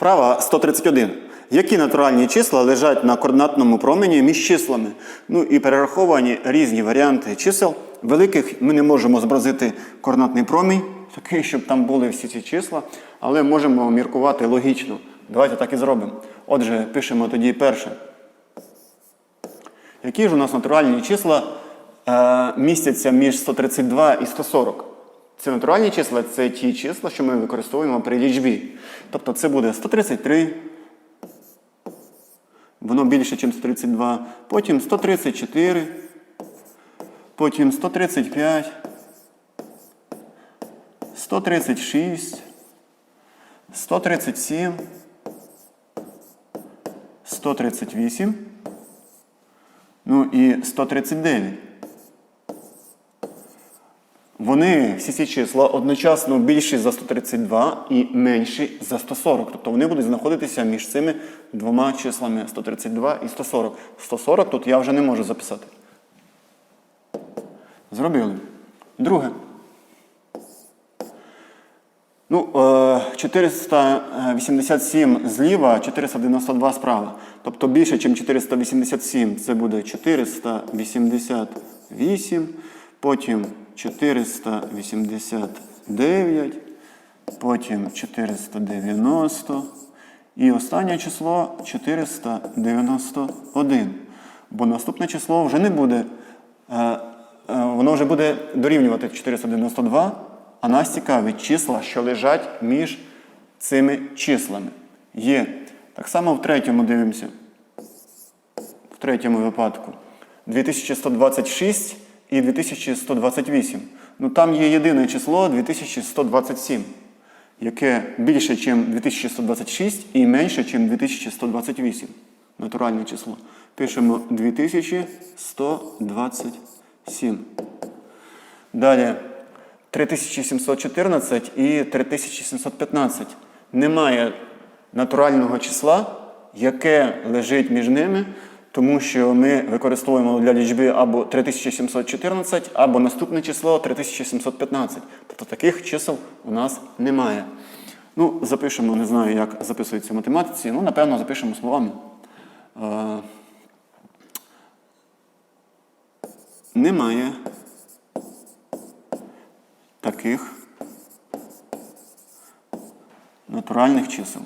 Вправа 131. Які натуральні числа лежать на координатному промені між числами? Ну і перераховані різні варіанти чисел. Великих ми не можемо зобразити координатний промінь, такий, щоб там були всі ці числа, але можемо міркувати логічно. Давайте так і зробимо. Отже, пишемо тоді перше. Які ж у нас натуральні числа е, містяться між 132 і 140? Це натуральні числа, це ті числа, що ми використовуємо при лічбі. Тобто це буде 133, воно більше, ніж 132, потім 134, потім 135, 136, 137, 138, ну і 139. Вони всі ці числа одночасно більші за 132 і менші за 140. Тобто вони будуть знаходитися між цими двома числами 132 і 140. 140 тут я вже не можу записати. Зробили. Друге. Ну, е, 487 зліва, 492 справа. Тобто більше, ніж 487, це буде 488, потім 489, потім 490 і останнє число 491. Бо наступне число вже не буде, е, е, воно вже буде дорівнювати 492, а нас цікавить числа, що лежать між цими числами. Є. Так само в третьому дивимося. В третьому випадку 2126 і 2128. Ну там є єдине число 2127, яке більше, ніж 2126 і менше, ніж 2128. Натуральне число. Пишемо 2127. Далі 3714 і 3715. Немає натурального числа, яке лежить між ними, тому що ми використовуємо для лічби або 3714, або наступне число 3715. Тобто таких чисел у нас немає. Ну, запишемо, не знаю, як записується в математиці. Ну, напевно, запишемо словами. Е, Немає таких натуральних чисел.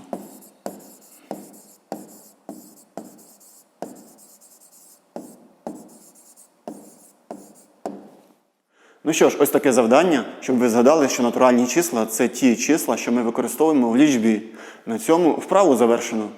Ну що ж, ось таке завдання, щоб ви згадали, що натуральні числа це ті числа, що ми використовуємо в лічбі. На цьому вправу завершено.